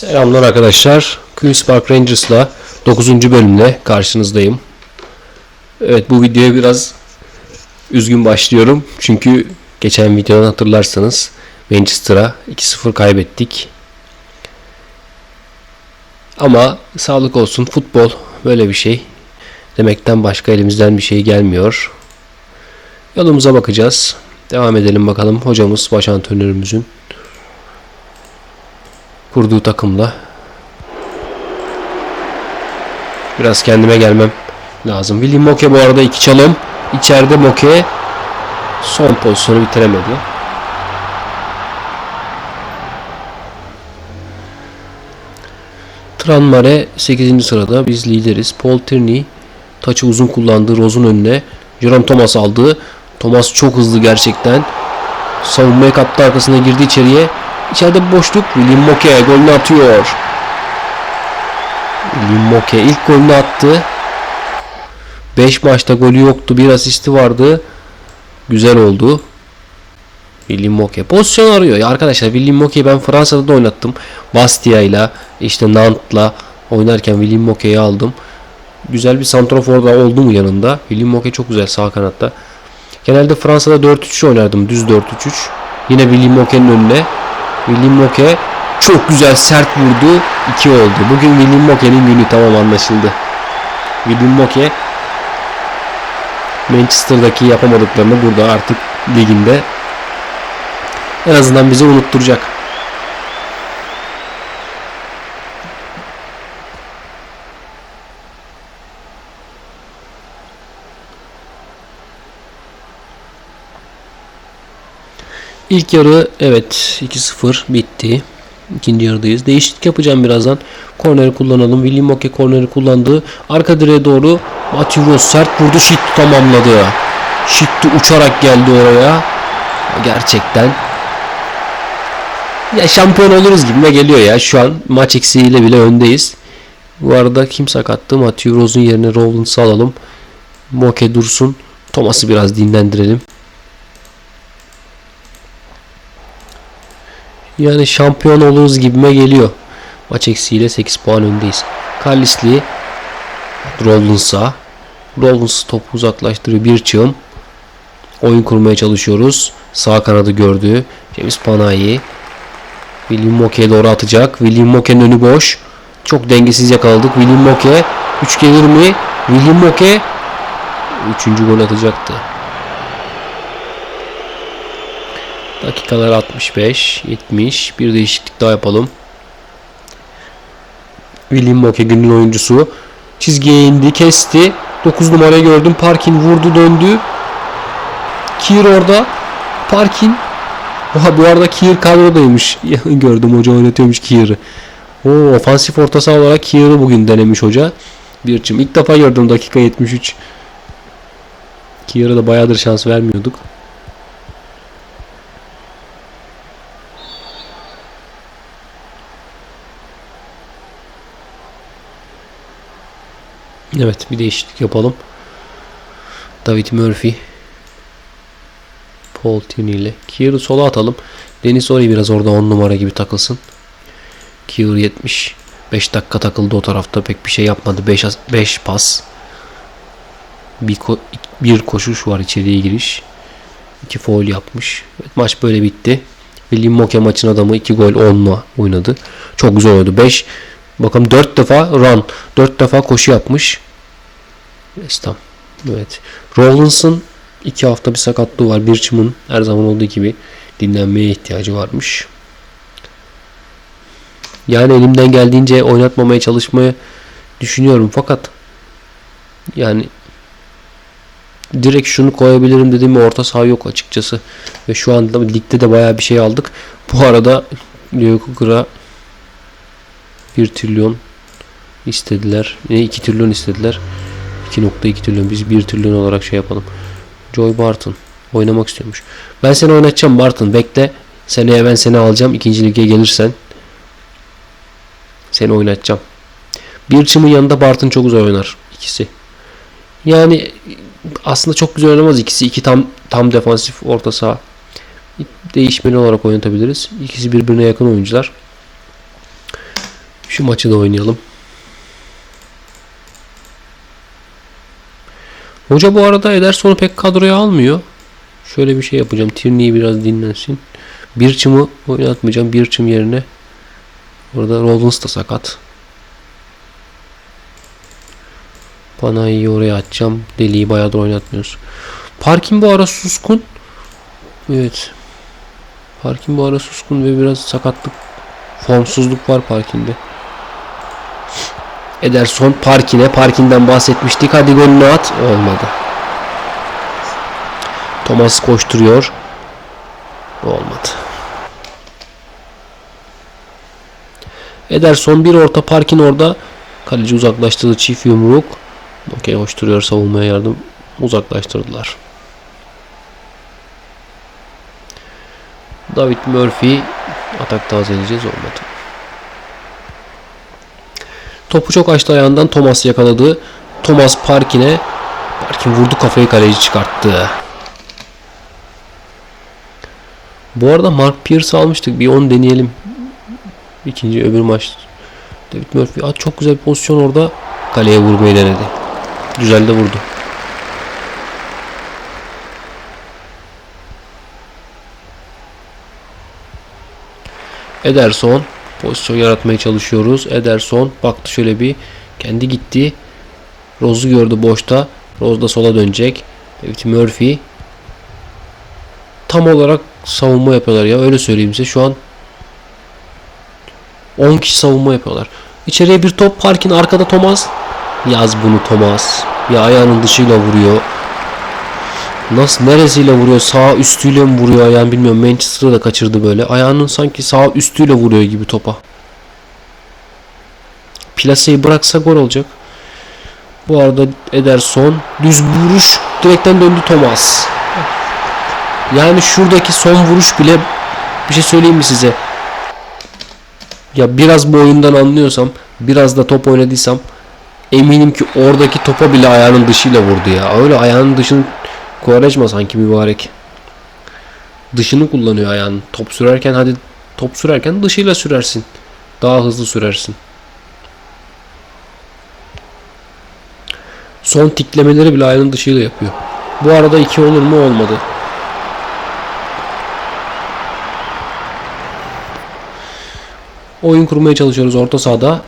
Selamlar arkadaşlar. Queen's Park Rangers'la 9. bölümle karşınızdayım. Evet bu videoya biraz üzgün başlıyorum. Çünkü geçen videodan hatırlarsanız Manchester'a 2-0 kaybettik. Ama sağlık olsun futbol böyle bir şey. Demekten başka elimizden bir şey gelmiyor. Yolumuza bakacağız. Devam edelim bakalım hocamız, baş antrenörümüzün kurduğu takımla. Biraz kendime gelmem lazım. William Moke bu arada iki çalım. İçeride Moke son pozisyonu bitiremedi. Tranmare 8. sırada biz lideriz. Paul Tierney taçı uzun kullandı. Rose'un önüne. Jerome Thomas aldı. Thomas çok hızlı gerçekten. Savunmaya kaptı arkasına girdi içeriye. İçeride bir boşluk. William Moke golünü atıyor. William Moke ilk golünü attı. 5 maçta golü yoktu. Bir asisti vardı. Güzel oldu. William Moke pozisyon arıyor. Ya arkadaşlar William Moke'yi ben Fransa'da da oynattım. Bastia ile işte Nantes'la oynarken William Moke'yi aldım. Güzel bir santrafor da oldu mu yanında. William Moke çok güzel sağ kanatta. Genelde Fransa'da 4-3 oynardım. Düz 4-3-3. Yine William Moke'nin önüne. William Moke çok güzel sert vurdu. 2 oldu. Bugün William Moke'nin günü tamam anlaşıldı. William Moke Manchester'daki yapamadıklarını burada artık liginde en azından bize unutturacak. İlk yarı evet 2-0 bitti. İkinci yarıdayız. Değişiklik yapacağım birazdan. Korneri kullanalım. William Moke korneri kullandı. Arka direğe doğru Matthew Rose sert vurdu. Şitti tamamladı. Şitti uçarak geldi oraya. Gerçekten ya şampiyon oluruz gibime geliyor ya. Şu an maç eksiğiyle bile öndeyiz. Bu arada kim sakattı? Matthew Rose'un yerine Rowlands'ı alalım. Moke dursun. Thomas'ı biraz dinlendirelim. Yani şampiyon oluruz gibime geliyor. Maç eksiğiyle 8 puan öndeyiz. Kalisli Rowlands'a Rowlands topu uzaklaştırıyor. Bir çığım. Oyun kurmaya çalışıyoruz. Sağ kanadı gördü. James Panayi. William Moke'ye doğru atacak. William Moke'nin önü boş. Çok dengesiz yakaladık. William Moke 3 gelir mi? William Moke 3. gol atacaktı. Dakikalar 65, 70. Bir değişiklik daha yapalım. William Moke günün oyuncusu. Çizgiye indi, kesti. 9 numarayı gördüm. Parkin vurdu, döndü. Kier orada. Parkin. Oha bu arada Kier kadrodaymış. gördüm hoca oynatıyormuş Kier'i. Oo, ofansif orta saha olarak Kier'i bugün denemiş hoca. Bir çim. İlk defa gördüm dakika 73. Kier'e de bayağıdır şans vermiyorduk. Evet bir değişiklik yapalım. David Murphy Paul Tierney ile Kier'i sola atalım. Deniz orayı biraz orada 10 numara gibi takılsın. Kier 70 5 dakika takıldı o tarafta pek bir şey yapmadı. 5 5 pas. Bir, ko bir koşuş var içeriye giriş. 2 foul yapmış. Evet, maç böyle bitti. William Moke maçın adamı 2 gol 10'la oynadı. Çok güzel oynadı. 5 Bakalım 4 defa run. 4 defa koşu yapmış. West. Evet. Rawlins'ın 2 hafta bir sakatlığı var. Birchim'in her zaman olduğu gibi dinlenmeye ihtiyacı varmış. Yani elimden geldiğince oynatmamaya çalışmayı düşünüyorum fakat yani direkt şunu koyabilirim dediğim orta saha yok açıkçası. Ve şu anda ligde de bayağı bir şey aldık. Bu arada Cooker'a 1 trilyon istediler. Ne 2 trilyon istediler. 2.2 trilyon. Biz 1 trilyon olarak şey yapalım. Joy Barton oynamak istiyormuş. Ben seni oynatacağım Barton. Bekle. Seneye ben seni alacağım. ikinci lige gelirsen. Seni oynatacağım. Bir çımın yanında Barton çok güzel oynar. ikisi. Yani aslında çok güzel oynamaz ikisi. iki tam tam defansif orta saha. Değişmeli olarak oynatabiliriz. İkisi birbirine yakın oyuncular. Şu maçı da oynayalım. Hoca bu arada Ederson'u pek kadroya almıyor. Şöyle bir şey yapacağım. Tierney'i biraz dinlensin. Bir çımı oynatmayacağım. Bir çım yerine Orada Rollins da sakat. Panayi'yi oraya atacağım. Deli'yi bayağıdır oynatmıyoruz. Parkin bu ara suskun. Evet. Parkin bu ara suskun ve biraz sakatlık, formsuzluk var Parkin'de. Ederson Parkin'e. Parkin'den bahsetmiştik. Hadi golünü at. Olmadı. Thomas koşturuyor. Olmadı. Ederson bir orta Parkin orada. Kaleci uzaklaştırdı çift yumruk. Okey hoşturuyor savunmaya yardım. Uzaklaştırdılar. David Murphy atak tazeleyeceğiz olmadı. Topu çok açtı ayağından Thomas yakaladı. Thomas Parkin'e Parkin vurdu kafayı kaleci çıkarttı. Bu arada Mark Pierce almıştık. Bir onu deneyelim. İkinci öbür maç. David Murphy at çok güzel bir pozisyon orada. Kaleye vurmayı denedi. Güzel de vurdu. Ederson pozisyon yaratmaya çalışıyoruz. Ederson baktı şöyle bir kendi gitti. Rose'u gördü boşta. Rose da sola dönecek. David Murphy tam olarak savunma yapıyorlar ya öyle söyleyeyim size. Şu an 10 kişi savunma yapıyorlar. İçeriye bir top Parkin arkada Thomas. Yaz bunu Thomas. Ya ayağının dışıyla vuruyor. Nasıl neresiyle vuruyor? Sağ üstüyle mi vuruyor ayağını bilmiyorum. Manchester'ı da kaçırdı böyle. Ayağının sanki sağ üstüyle vuruyor gibi topa. Plaseyi bıraksa gol olacak. Bu arada Ederson düz vuruş direkten döndü Thomas. Yani şuradaki son vuruş bile bir şey söyleyeyim mi size? Ya biraz bu oyundan anlıyorsam, biraz da top oynadıysam eminim ki oradaki topa bile ayağının dışıyla vurdu ya. Öyle ayağının dışını Quaresma sanki mübarek. Dışını kullanıyor ayağının. Top sürerken hadi top sürerken dışıyla sürersin. Daha hızlı sürersin. Son tiklemeleri bile ayağının dışıyla yapıyor. Bu arada iki olur mu olmadı. Oyun kurmaya çalışıyoruz orta sahada.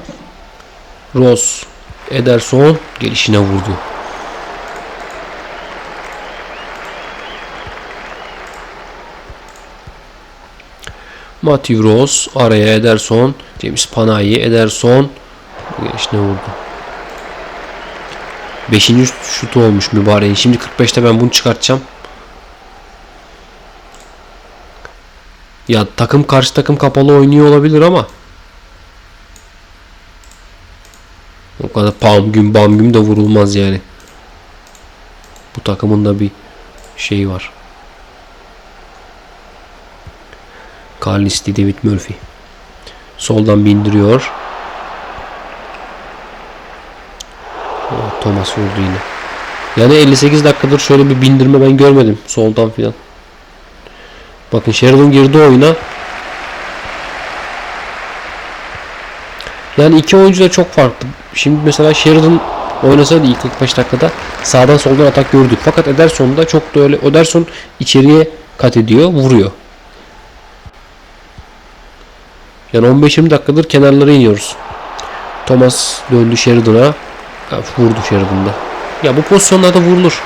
Ross, Ederson gelişine vurdu. Matthew Ross araya Ederson, James Panayi, Ederson gelişine vurdu. Beşinci şutu olmuş mübareğin. Şimdi 45'te ben bunu çıkartacağım. Ya takım karşı takım kapalı oynuyor olabilir ama o kadar pam gün bam gün de vurulmaz yani. Bu takımın da bir şeyi var. Carlisle David Murphy. Soldan bindiriyor. Thomas vurdu yine. Yani 58 dakikadır şöyle bir bindirme ben görmedim. Soldan filan. Bakın Sheridan girdi oyuna. Yani iki oyuncu da çok farklı. Şimdi mesela Sheridan oynasaydı ilk 45 dakikada sağdan soldan atak gördük. Fakat Ederson'da çok da öyle. Ederson içeriye kat ediyor, vuruyor. Yani 15-20 dakikadır kenarlara iniyoruz. Thomas döndü Sheridan'a. Vurdu Sheridan'da. Ya bu pozisyonlarda vurulur.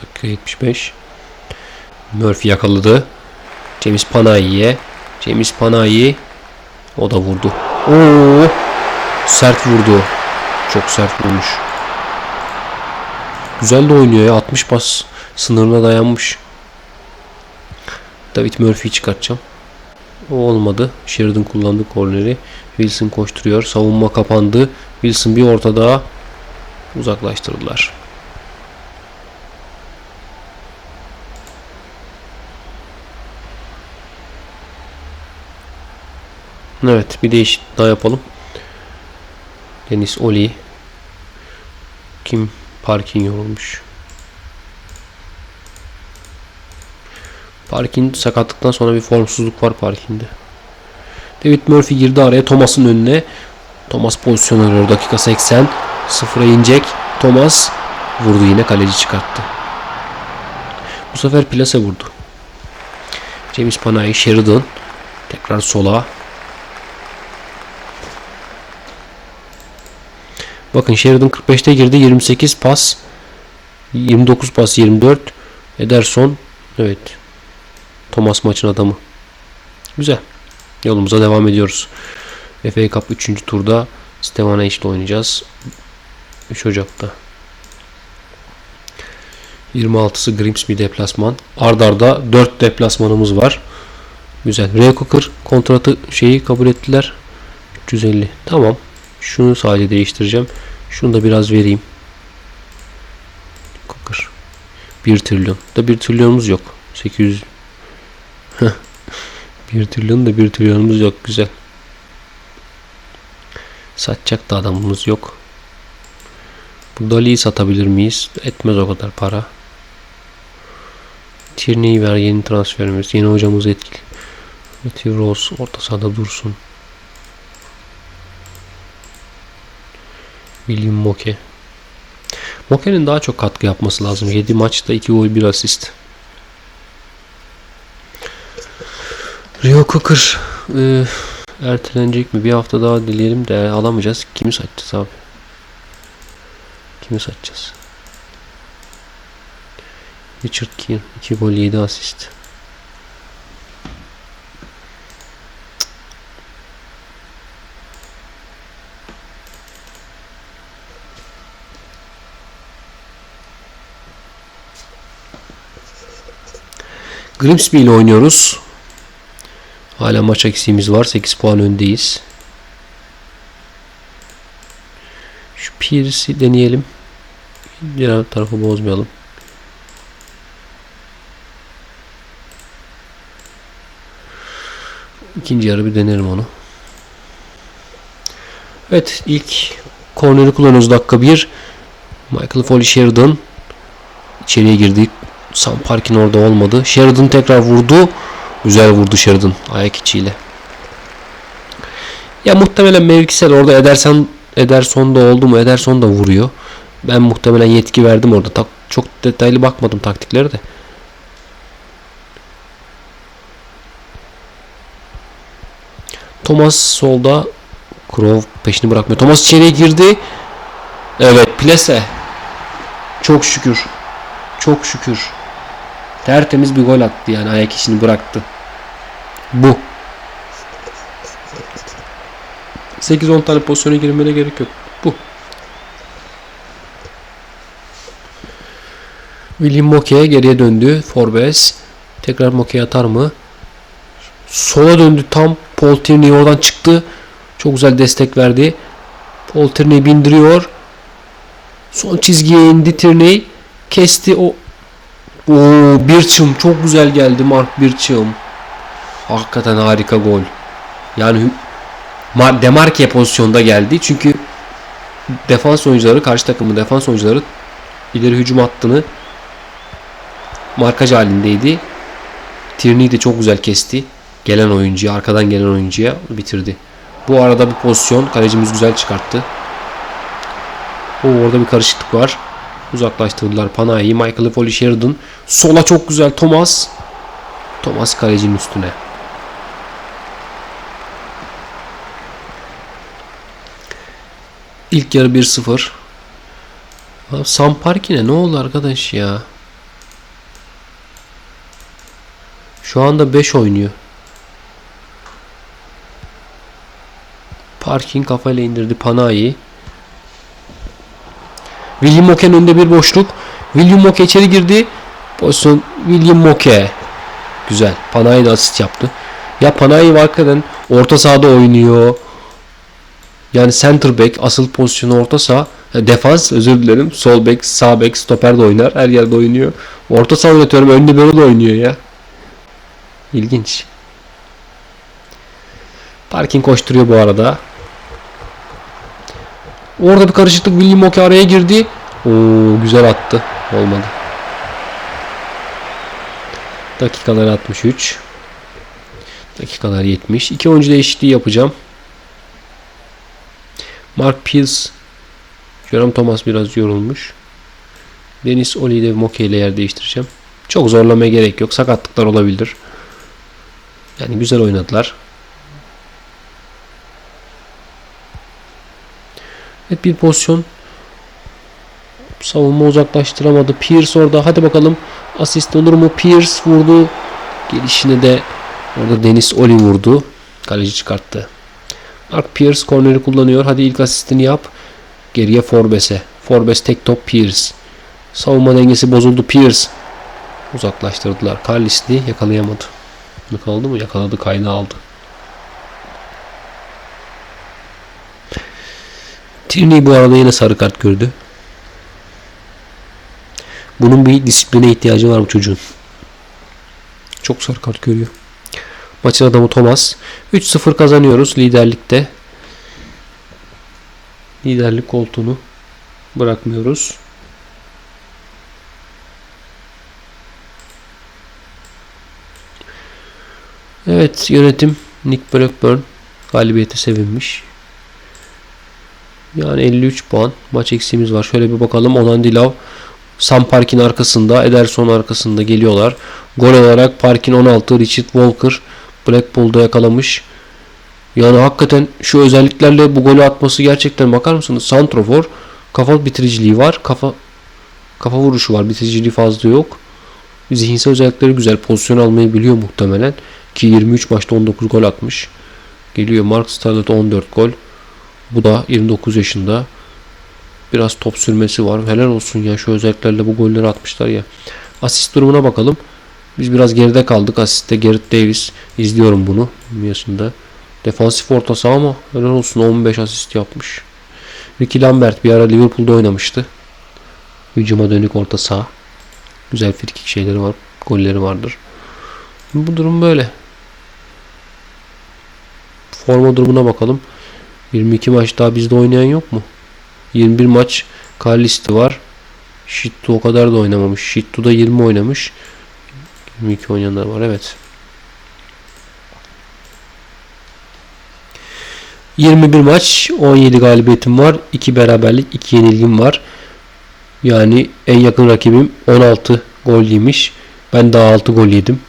Dakika 75. Murphy yakaladı. James Panayi'ye. James Panayi o da vurdu. Oo! Sert vurdu. Çok sert vurmuş. Güzel de oynuyor ya. 60 bas sınırına dayanmış. David Murphy'yi çıkartacağım. O olmadı. Sheridan kullandı korneri. Wilson koşturuyor. Savunma kapandı. Wilson bir orta daha uzaklaştırdılar. Evet bir değişik daha yapalım. Deniz Oli. Kim parking yorulmuş. Parkin sakatlıktan sonra bir formsuzluk var Parkin'de. David Murphy girdi araya Thomas'ın önüne. Thomas pozisyon arıyor. Dakika 80. Sıfıra inecek. Thomas vurdu yine kaleci çıkarttı. Bu sefer plase vurdu. James Panay, Sheridan. Tekrar sola. Bakın Sheridan 45'te girdi. 28 pas. 29 pas 24. Ederson. Evet. Thomas maçın adamı. Güzel. Yolumuza devam ediyoruz. FA Cup 3. turda Stevan'a ile oynayacağız. 3 Ocak'ta. 26'sı Grimsby deplasman. Ardarda 4 deplasmanımız var. Güzel. Ray Cooker kontratı şeyi kabul ettiler. 350. Tamam. Şunu sadece değiştireceğim. Şunu da biraz vereyim. Cooker. 1 trilyon. Da 1 trilyonumuz yok. 800 1 trilyon da 1 trilyonumuz yok. Güzel. Satacak da adamımız yok. Bu Dali'yi satabilir miyiz? Etmez o kadar para. Tierney'i ver yeni transferimiz. Yeni hocamız etkili. Matthew Rose orta sahada dursun. William Moke. Moke'nin daha çok katkı yapması lazım. 7 maçta 2 gol 1 asist. Rio Cooker e, ertelenecek mi? Bir hafta daha dileyelim de alamayacağız. Kimi satacağız abi? Kimi satacağız? Richard Keane 2 gol 7 asist. Grimsby ile oynuyoruz. Hala maç eksiğimiz var. 8 puan öndeyiz. Şu Pierce'i deneyelim. Diğer tarafı bozmayalım. İkinci yarı bir denerim onu. Evet ilk korneri kullanıyoruz dakika 1. Michael Foley Sheridan içeriye girdik. Sam Park'in orada olmadı. Sheridan tekrar vurdu. Güzel vurdu Sheridan ayak içiyle. Ya muhtemelen mevkisel orada Ederson Ederson da oldu mu? Ederson da vuruyor. Ben muhtemelen yetki verdim orada. Tak, çok detaylı bakmadım taktiklere de. Thomas solda. Krov peşini bırakmıyor. Thomas içeriye girdi. Evet plase. Çok şükür. Çok şükür. Tertemiz bir gol attı yani ayak işini bıraktı. Bu. 8-10 tane pozisyona girmene gerek yok. Bu. William Moke geriye döndü. Forbes. Tekrar Moke atar mı? Sola döndü tam. Paul Tierney oradan çıktı. Çok güzel destek verdi. Paul Tierney bindiriyor. Son çizgiye indi Tierney. Kesti o. Oo, bir çım çok güzel geldi Mark bir çım. Hakikaten harika gol. Yani Demarke pozisyonda geldi. Çünkü defans oyuncuları, karşı takımın defans oyuncuları ileri hücum hattını markaj halindeydi. Tierney de çok güzel kesti. Gelen oyuncuya, arkadan gelen oyuncuya bitirdi. Bu arada bir pozisyon kalecimiz güzel çıkarttı. O orada bir karışıklık var. Uzaklaştırdılar Panayi, Michael Foley Sheridan. Sola çok güzel Thomas. Thomas kalecinin üstüne. İlk yarı 1-0. Sam Parkine ne oldu arkadaş ya? Şu anda 5 oynuyor. Parkin kafayla indirdi Panayi. William Moke'nin önünde bir boşluk. William Moke içeri girdi. Pozisyon William Moke. Güzel. Panayi de asist yaptı. Ya Panayi hakikaten orta sahada oynuyor. Yani center back asıl pozisyonu orta saha. Defans özür dilerim. Sol back, sağ back, stoper de oynar. Her yerde oynuyor. Orta saha oynatıyorum. Önde böyle de oynuyor ya. İlginç. Parkin koşturuyor bu arada. Orada bir karışıklık William Moke girdi. Oo güzel attı. Olmadı. Dakikalar 63. Dakikalar 70. İki oyuncu değişikliği yapacağım. Mark Pierce Jerome Thomas biraz yorulmuş. Deniz Oli ile Moke ile yer değiştireceğim. Çok zorlamaya gerek yok. Sakatlıklar olabilir. Yani güzel oynadılar. Evet bir pozisyon. Savunma uzaklaştıramadı. Pierce orada. Hadi bakalım. Asist olur mu? Pierce vurdu. Gelişine de orada Deniz Oli vurdu. Kaleci çıkarttı. Mark Pierce korneri kullanıyor. Hadi ilk asistini yap. Geriye Forbes'e. Forbes tek top Pierce. Savunma dengesi bozuldu Pierce. Uzaklaştırdılar. Carlisle yakalayamadı. Yakaladı mı? Yakaladı. Kaydı aldı. Tierney bu arada yine sarı kart gördü. Bunun bir disipline ihtiyacı var bu çocuğun. Çok sarı kart görüyor. Maçın adamı Thomas. 3-0 kazanıyoruz liderlikte. Liderlik koltuğunu bırakmıyoruz. Evet yönetim Nick Blackburn galibiyete sevinmiş. Yani 53 puan. Maç eksiğimiz var. Şöyle bir bakalım. Onan Dilav Sam Park'in arkasında, Ederson arkasında geliyorlar. Gol olarak Park'in 16, Richard Walker Blackpool'da yakalamış. Yani hakikaten şu özelliklerle bu golü atması gerçekten bakar mısınız? Santrofor kafa bitiriciliği var. Kafa kafa vuruşu var. Bitiriciliği fazla yok. Zihinsel özellikleri güzel. Pozisyon almayı biliyor muhtemelen. Ki 23 maçta 19 gol atmış. Geliyor Mark Starlet 14 gol. Bu da 29 yaşında. Biraz top sürmesi var. Helal olsun ya şu özelliklerle bu golleri atmışlar ya. Asist durumuna bakalım. Biz biraz geride kaldık. Asiste Gareth Davis. izliyorum bunu. Dünyasında. Defansif orta saha ama helal olsun 15 asist yapmış. Ricky Lambert bir ara Liverpool'da oynamıştı. Hücuma dönük orta saha. Güzel frikik şeyleri var. Golleri vardır. Bu durum böyle. Forma durumuna bakalım. 22 maç daha bizde oynayan yok mu? 21 maç Kalisti var. Shittu o kadar da oynamamış. Shittu da 20 oynamış. 22 oynayanlar var evet. 21 maç 17 galibiyetim var. 2 beraberlik 2 yenilgim var. Yani en yakın rakibim 16 gol yemiş. Ben daha 6 gol yedim.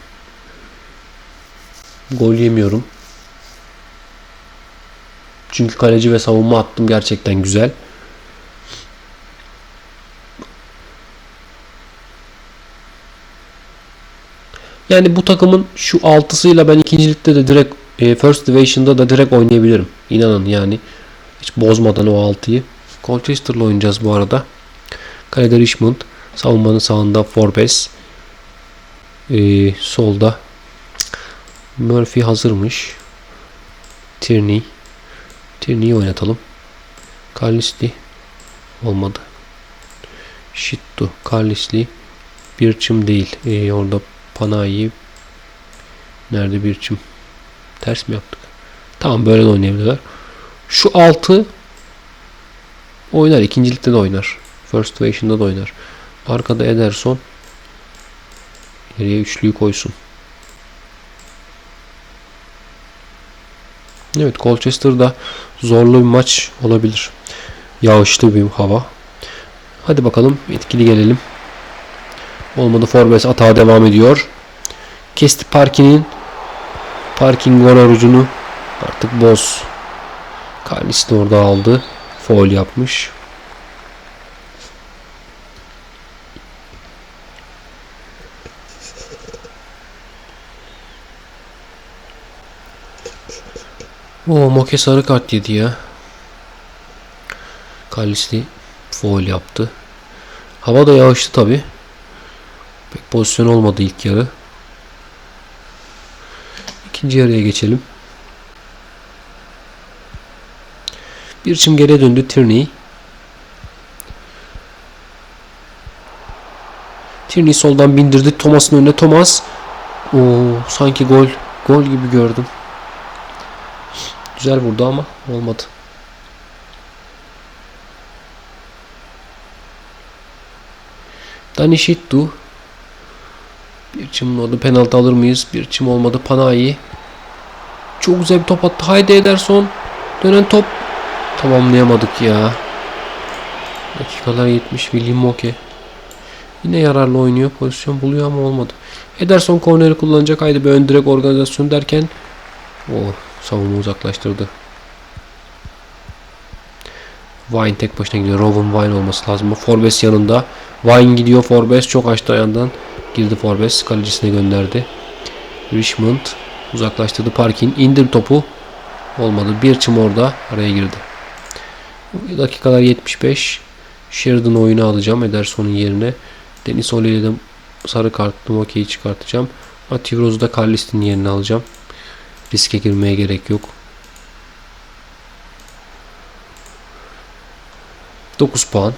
Gol yemiyorum. Çünkü kaleci ve savunma attım gerçekten güzel. Yani bu takımın şu altısıyla ben ikincilikte de direkt e, First Division'da da direkt oynayabilirim. İnanın yani. Hiç bozmadan o altıyı. Colchester'la oynayacağız bu arada. Kalede Richmond. Savunmanın sağında Forbes. Ee, solda Murphy hazırmış. Tierney. Tierney'i oynatalım. Carlisle olmadı. Shittu. Carlisle bir çım değil. Ee, orada Panayi nerede bir çım? Ters mi yaptık? Tamam böyle de oynayabilirler. Şu 6 oynar. ikincilikte de oynar. First Division'da da oynar. Arkada Ederson geriye üçlüyü koysun. Evet Colchester'da zorlu bir maç olabilir. Yağışlı bir hava. Hadi bakalım etkili gelelim. Olmadı Forbes atağa devam ediyor. Kesti Parkin'in Parkin gol orucunu artık boz. Kalis de orada aldı. Foul yapmış. O Moke sarı kart yedi ya. Kalisli foul yaptı. Hava da yağışlı tabi. Pek pozisyon olmadı ilk yarı. İkinci yarıya geçelim. Bir çim geriye döndü Tierney. Tierney soldan bindirdi Thomas'ın önüne. Thomas o sanki gol gol gibi gördüm. Güzel vurdu ama olmadı. Danishittu Bir çim oldu. Penaltı alır mıyız? Bir çim olmadı. Panayi. Çok güzel bir top attı. Haydi Ederson. Dönen top. Tamamlayamadık ya. Dakikalar 70. William Moke. Yine yararlı oynuyor. Pozisyon buluyor ama olmadı. Ederson korneri kullanacak. Haydi bir ön direk organizasyon derken o savunma uzaklaştırdı. Vine tek başına gidiyor. Rowan Vine olması lazım. Forbes yanında. Vine gidiyor. Forbes çok açtı ayağından. Girdi Forbes. Kalecisine gönderdi. Richmond uzaklaştırdı. Parkin indir topu. Olmadı. Bir çim orada. Araya girdi. Dakikalar 75. Sheridan oyunu alacağım. Ederson'un yerine. Deniz Oli'yle de sarı kartlı Moke'yi çıkartacağım. Rose'u da Carlisle'in yerine alacağım. Riske girmeye gerek yok. 9 puan.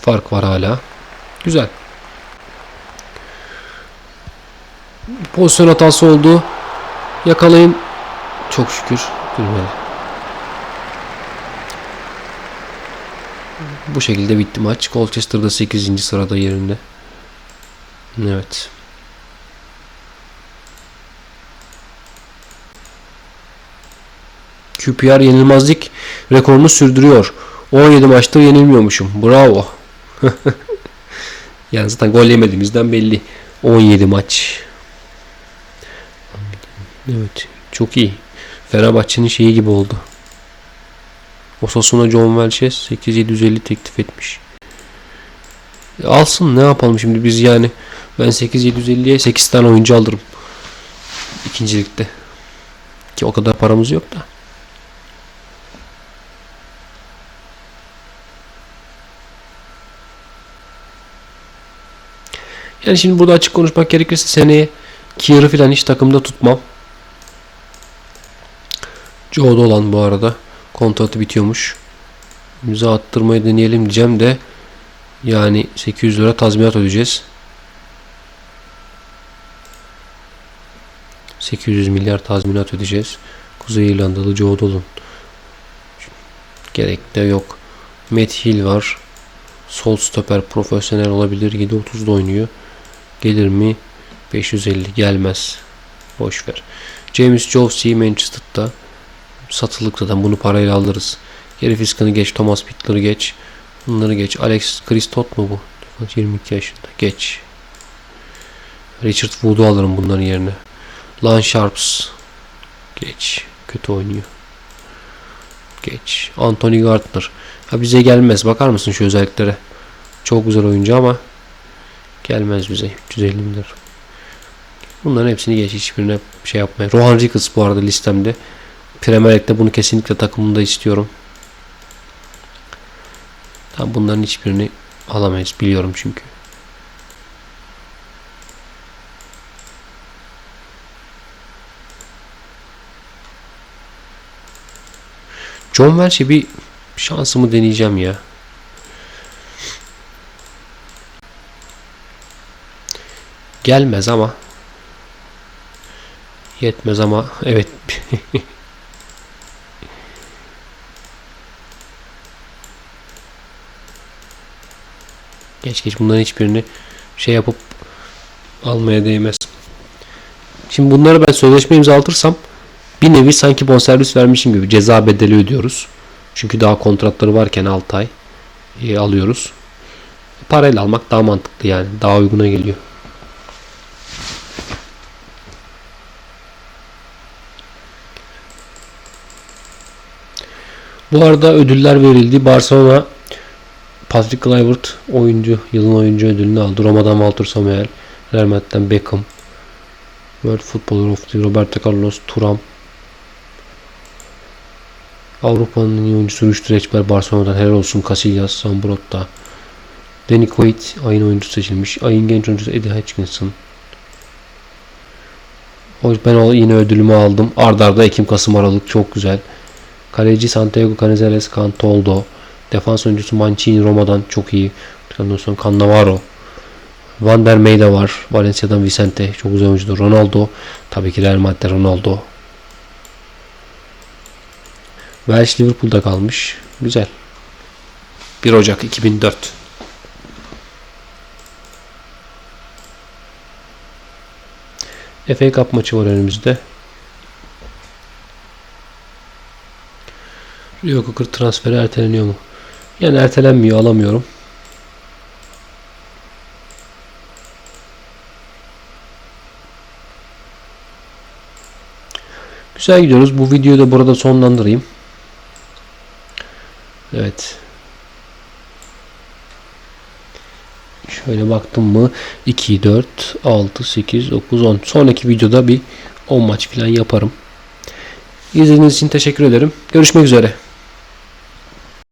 Fark var hala. Güzel. Pozisyon hatası oldu. Yakalayın. Çok şükür. Girmedi. Bu şekilde bitti maç. Colchester'da 8. sırada yerinde. Evet. QPR yenilmezlik rekorunu sürdürüyor. 17 maçtır yenilmiyormuşum. Bravo. yani zaten gol yemediğimizden belli. 17 maç. Evet. Çok iyi. Fenerbahçe'nin şeyi gibi oldu. Osasuna John Welch'e 8750 teklif etmiş. E, alsın ne yapalım şimdi biz yani. Ben 8750'ye 8 tane oyuncu alırım. İkincilikte. Ki o kadar paramız yok da. Yani şimdi burada açık konuşmak gerekirse seneye Kier'ı falan hiç takımda tutmam. Joe'da olan bu arada. Kontratı bitiyormuş. İmza attırmayı deneyelim diyeceğim de yani 800 lira tazminat ödeyeceğiz. 800 milyar tazminat ödeyeceğiz. Kuzey İrlandalı Joe Dolan. Gerek de yok. Matt Hill var. Sol stoper profesyonel olabilir. 7.30'da oynuyor. Gelir mi? 550 gelmez. Boş ver. James Josie Manchester'da satılık zaten bunu parayla alırız. Gary Fiskan'ı geç, Thomas Pittler'ı geç. Bunları geç. Alex Christot mu bu? 22 yaşında. Geç. Richard Wood'u alırım bunların yerine. Lan Sharps. Geç. Kötü oynuyor. Geç. Anthony Gardner. Ha bize gelmez. Bakar mısın şu özelliklere? Çok güzel oyuncu ama gelmez bize. 350 milyar. Bunların hepsini geç. Hiçbirine şey yapmaya. Rohan Ricketts bu arada listemde. Premier Lig'de bunu kesinlikle takımında istiyorum. Tam bunların hiçbirini alamayız. Biliyorum çünkü. John Welch'e bir şansımı deneyeceğim ya. Gelmez ama yetmez ama evet Geç geç bunların hiçbirini şey yapıp almaya değmez. Şimdi bunları ben sözleşme imzalatırsam bir nevi sanki bonservis vermişim gibi ceza bedeli ödüyoruz. Çünkü daha kontratları varken 6 ay e, alıyoruz. Parayla almak daha mantıklı yani. Daha uyguna geliyor. Bu arada ödüller verildi. Barcelona Patrick Kluivert oyuncu, yılın oyuncu ödülünü aldı. Roma'dan Walter Samuel, Real Madrid'den Beckham, World Footballer of the Roberto Carlos, Turam, Avrupa'nın iyi oyuncusu Rüştü Reçber, Barcelona'dan helal olsun Casillas, Zambrotta, Danny Quaid ayın oyuncusu seçilmiş. Ayın genç oyuncusu Eddie Hutchinson. Ben yine ödülümü aldım. Arda arda Ekim Kasım Aralık çok güzel. Kaleci Santiago Canizales Cantoldo. Defans oyuncusu Mancini Roma'dan çok iyi. Ondan sonra Cannavaro. Van der Meyde var. Valencia'dan Vicente. Çok güzel oyuncudur. Ronaldo. Tabii ki Real Madrid Ronaldo. Welsh Liverpool'da kalmış. Güzel. 1 Ocak 2004. FA Cup maçı var önümüzde. Rio Cooker transferi erteleniyor mu? Yani ertelenmiyor alamıyorum. Güzel gidiyoruz. Bu videoyu da burada sonlandırayım. Evet. Şöyle baktım mı 2, 4, 6, 8, 9, 10. Sonraki videoda bir 10 maç falan yaparım. İzlediğiniz için teşekkür ederim. Görüşmek üzere.